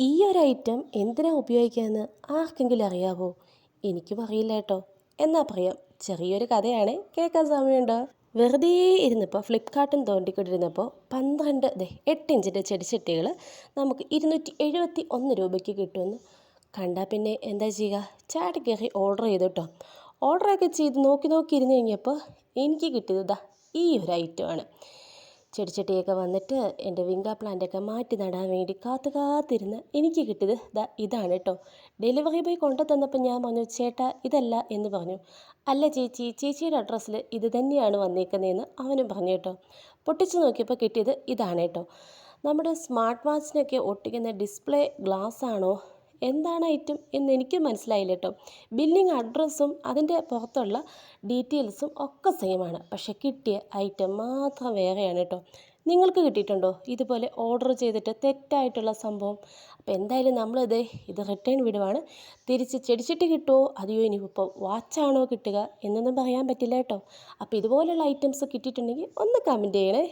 ഈ ഒരു ഐറ്റം എന്തിനാണ് ഉപയോഗിക്കാമെന്ന് ആർക്കെങ്കിലും അറിയാവോ? എനിക്കും അറിയില്ല കേട്ടോ. എന്നാ പറയാം ചെറിയൊരു കഥയാണ് കേൾക്കാൻ സമയമുണ്ടോ? വെറുതെ ഇരുന്നപ്പോൾ ഫ്ലിപ്കാർട്ടും തോണ്ടിക്കൊണ്ടിരുന്നപ്പോൾ പന്ത്രണ്ട് ദേ എട്ട് ഇഞ്ചിന്റെ ചെടിച്ചട്ടികൾ നമുക്ക് ഇരുന്നൂറ്റി എഴുപത്തി ഒന്ന് രൂപയ്ക്ക് കിട്ടുമെന്ന് കണ്ടാൽ പിന്നെ എന്താ ചെയ്യുക? ചാടി കയറി ഓർഡർ ചെയ്തു കേട്ടോ ഓർഡറൊക്കെ ചെയ്ത് നോക്കി നോക്കി ഇരുന്ന് കഴിഞ്ഞപ്പോൾ എനിക്ക് കിട്ടിയത് ഈ ഒരു ഐറ്റമാണ് ചെടിച്ചട്ടിയൊക്കെ വന്നിട്ട് എന്റെ വിങ്ക പ്ലാന്റൊക്കെ മാറ്റി നടാൻ വേണ്ടി കാത്തു കാത്തിരുന്ന് എനിക്ക് കിട്ടിയത് ദാ ഇതാണ് കേട്ടോ. ഡെലിവറി ബോയ് കൊണ്ടു തന്നപ്പോൾ ഞാൻ പറഞ്ഞു ചേട്ടാ ഇതല്ല എന്ന് പറഞ്ഞു. അല്ല ചേച്ചി ചേച്ചിയുടെ അഡ്രസ്സിൽ ഇത് തന്നെയാണ് വന്നേക്കുന്നതെന്ന് അവനും പറഞ്ഞു കേട്ടോ. പൊട്ടിച്ചു നോക്കിയപ്പോൾ കിട്ടിയത് ഇതാണ് കേട്ടോ. നമ്മുടെ സ്മാർട്ട് വാച്ചിനൊക്കെ ഒട്ടിക്കുന്ന ഡിസ്പ്ലേ ഗ്ലാസ് ആണോ എന്താണ് ഐറ്റം എന്ന് എനിക്ക് മനസ്സിലായില്ല കേട്ടോ. ബില്ലിംഗ് അഡ്രസ്സും അതിന്റെ പുറത്തുള്ള ഡീറ്റെയിൽസും ഒക്കെ സെയിമാണ് പക്ഷെ കിട്ടിയ ഐറ്റം മാത്രം വേറെയാണ് കേട്ടോ. നിങ്ങൾക്ക് കിട്ടിയിട്ടുണ്ടോ? ഇതുപോലെ ഓർഡർ ചെയ്തിട്ട് തെറ്റായിട്ടുള്ള സംഭവം. അപ്പോൾ എന്തായാലും നമ്മളിത് ഇത് റിട്ടേൺ വിടുവാണ്. തിരിച്ച് ചെടിച്ചിട്ട് കിട്ടുമോ അതെയോ ഇനിയിപ്പോൾ വാച്ചാണോ കിട്ടുക എന്നൊന്നും പറയാൻ പറ്റില്ല കേട്ടോ. അപ്പോൾ ഇതുപോലെയുള്ള ഐറ്റംസ് കിട്ടിയിട്ടുണ്ടെങ്കിൽ ഒന്ന് കമന്റ് ചെയ്യണേ.